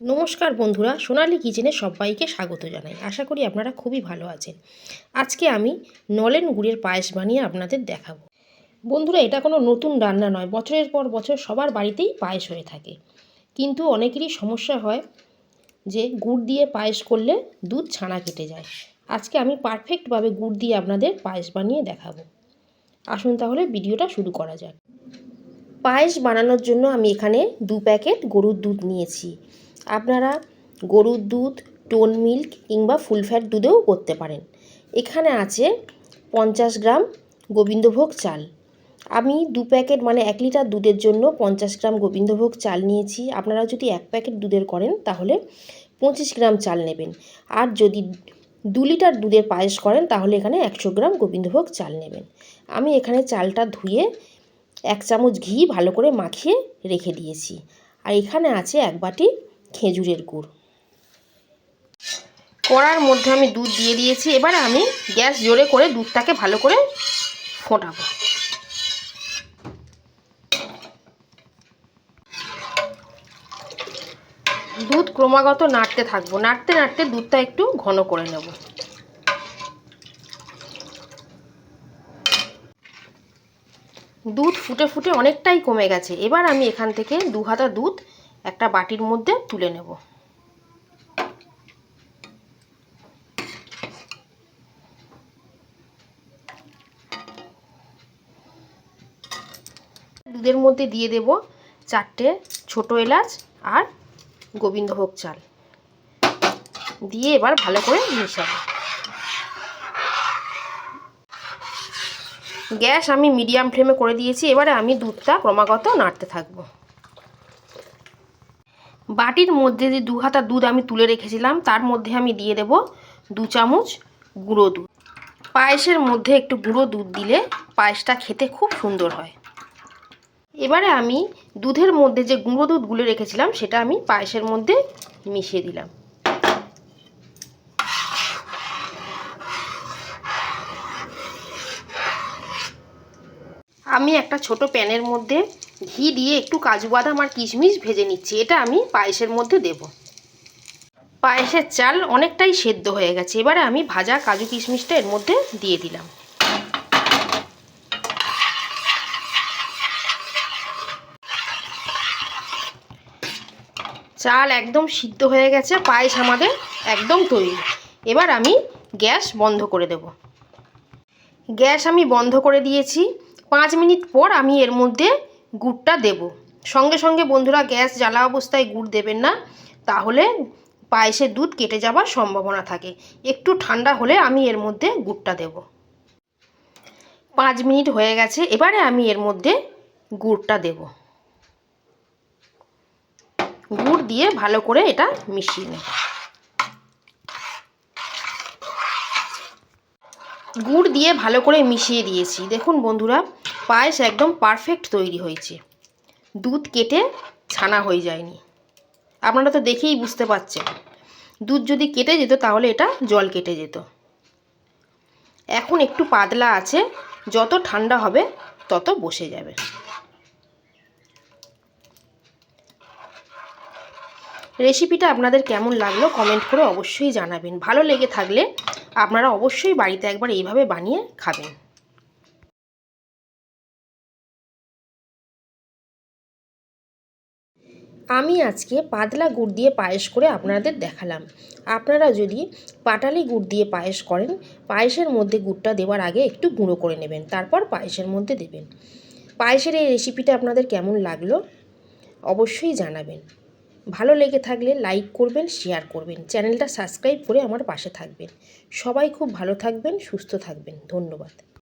নমস্কার বন্ধুরা, সোনালি কিচেনে সবাইকে স্বাগত জানাই। আশা করি আপনারা খুবই ভালো আছেন। আজকে আমি নলেন গুড়ের পায়েস বানিয়ে আপনাদের দেখাবো। বন্ধুরা, এটা কোনো নতুন রান্না নয়। বছরের পর বছর সবার বাড়িতেই পায়েস হয়ে থাকে। কিন্তু অনেকেরই সমস্যা হয় যে গুড় দিয়ে পায়েস করলে দুধ ছানা কেটে যায়। আজকে আমি পারফেক্টভাবে গুড় দিয়ে আপনাদের পায়েস বানিয়ে দেখাবো। আসুন তাহলে ভিডিওটা শুরু করা যাক। পায়েস বানানোর জন্য আমি এখানে দু প্যাকেট গরুর দুধ নিয়েছি। আপনারা গরুর দুধ, টোন মিল্ক কিংবা ফুল ফ্যাট দুধেও করতে পারেন। এখানে আছে পঞ্চাশ গ্রাম গোবিন্দভোগ চাল। আমি দু প্যাকেট মানে এক লিটার দুধের জন্য পঞ্চাশ গ্রাম গোবিন্দভোগ চাল নিয়েছি। আপনারা যদি এক প্যাকেট দুধের করেন, তাহলে পঁচিশ গ্রাম চাল নেবেন। আর যদি দু লিটার দুধের পায়েস করেন, তাহলে এখানে একশো গ্রাম গোবিন্দভোগ চাল নেবেন। আমি এখানে চালটা ধুয়ে এক চামচ ঘি ভালো করে মাখিয়ে রেখে দিয়েছি। আর এখানে আছে এক বাটি খেজুরের গুড়। কড়ার মধ্যে আমি দুধ দিয়ে দিয়েছি, এবার আমি গ্যাস জোরে করে দুধটাকে ভালো করে ফোটাবো। দুধ ক্রমাগত নাড়তে থাকব, নাড়তে নাড়তে দুধটা একটু ঘন করে নেব। দুধ ফুটে ফুটে অনেকটাই কমে গেছে, এবার আমি এখান থেকে দু হাতা দুধ একটা বাটির মধ্যে তুলে নেব। দুধের মধ্যে দিয়ে দেব চারটে ছোট এলাচ আর গোবিন্দভোগ চাল। দিয়ে এবার ভালো করে মিশাবো। গ্যাস আমি মিডিয়াম ফ্লেমে করে দিয়েছি, এবারে আমি দুধটা ক্রমাগত নাড়তে থাকব। বাটির মধ্যে যে দু হাতা দুধ আমি তুলে রেখেছিলাম, তার মধ্যে আমি দিয়ে দেব দু চামচ গুঁড়ো দুধ। পায়েসের মধ্যে একটু গুঁড়ো দুধ দিলে পায়েসটা খেতে খুব সুন্দর হয়। এবারে আমি দুধের মধ্যে যে গুঁড়ো দুধ গুলে রেখেছিলাম, সেটা আমি পায়েসের মধ্যে মিশিয়ে দিলাম। আমি একটা ছোট প্যানের মধ্যে ঘি দিয়ে একটু কাজু বাদাম আর কিশমিশ ভেজে নিচ্ছি। এটা আমি পায়েসের মধ্যে দেব। পায়েসের চাল অনেকটাই সেদ্ধ হয়ে গেছে। এবারে আমি ভাজা কাজু কিশমিশটা এর মধ্যে দিয়ে দিলাম। চাল একদম সিদ্ধ হয়ে গেছে। পায়েস আমাদের একদম তৈরি। এবার আমি গ্যাস বন্ধ করে দেব। গ্যাস আমি বন্ধ করে দিয়েছি। পাঁচ মিনিট পর আমি এর মধ্যে গুড়টা দেব। সঙ্গে সঙ্গে বন্ধুরা গ্যাস জ্বালা অবস্থায় গুড় দেবেন না, তাহলে পায়েসের দুধ কেটে যাওয়ার সম্ভাবনা থাকে। একটু ঠান্ডা হলে আমি এর মধ্যে গুড়টা দেব। পাঁচ মিনিট হয়ে গেছে, এবারে আমি এর মধ্যে গুড়টা দেব। গুড় দিয়ে ভালো করে এটা মিশিয়ে নেব। গুড় দিয়ে ভালো করে মিশিয়ে দিয়েছি। দেখুন বন্ধুরা পায়েস একদম পারফেক্ট তৈরি হয়েছে। দুধ কেটে ছানা হয়ে যায়নি। আপনারা তো দেখেই বুঝতে পারছেন। দুধ যদি কেটে যেত, তাহলে এটা জল কেটে যেত। এখন একটু পাতলা আছে, যত ঠান্ডা হবে, তত বসে যাবে। রেসিপিটা আপনাদের কেমন লাগল, কমেন্ট করে অবশ্যই জানাবেন। ভালো লেগে থাকলে আপনারা অবশ্যই বাড়িতে একবার এইভাবে বানিয়ে খাবেন। আমি আজকে পাতলা গুড় দিয়ে পায়েস করে আপনাদের দেখালাম। আপনারা যদি পাটালি গুড় দিয়ে পায়েস করেন, পায়েসের মধ্যে গুড়টা দেওয়ার আগে একটু গুঁড়ো করে নেবেন, তারপর পায়েসের মধ্যে দেবেন। পায়েসের এই রেসিপিটা আপনাদের কেমন লাগল অবশ্যই জানাবেন। ভালো লেগে থাকলে লাইক করবেন শেয়ার করবেন, চ্যানেলটা সাবস্ক্রাইব করে আমার পাশে থাকবেন। সবাই খুব ভালো থাকবেন, সুস্থ থাকবেন। ধন্যবাদ।